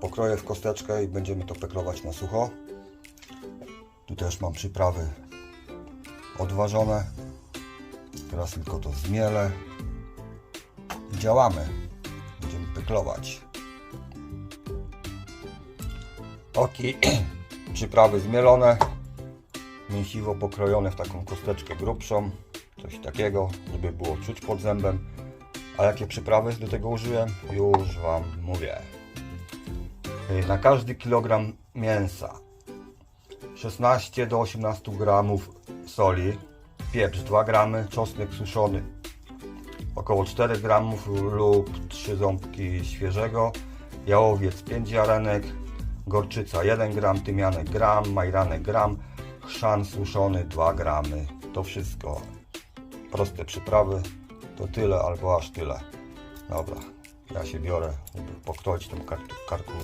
pokroję w kosteczkę i będziemy to peklować na sucho. Tu też mam przyprawy odważone. Teraz tylko to zmielę. I działamy. Będziemy peklować. Oki, przyprawy zmielone. Mięsiwo pokrojone w taką kosteczkę grubszą. Coś takiego, żeby było czuć pod zębem. A jakie przyprawy do tego użyłem? Już Wam mówię. Y, Na każdy kilogram mięsa 16 do 18 gramów soli, pieprz 2 gramy, czosnek suszony około 4 gramów lub 3 ząbki świeżego, jałowiec 5 ziarenek, gorczyca 1 gram, tymianek gram, majranek gram, chrzan suszony 2 gramy. To wszystko. Proste przyprawy. To tyle albo aż tyle. Dobra, ja się biorę, żeby pokroić tą kar- karku.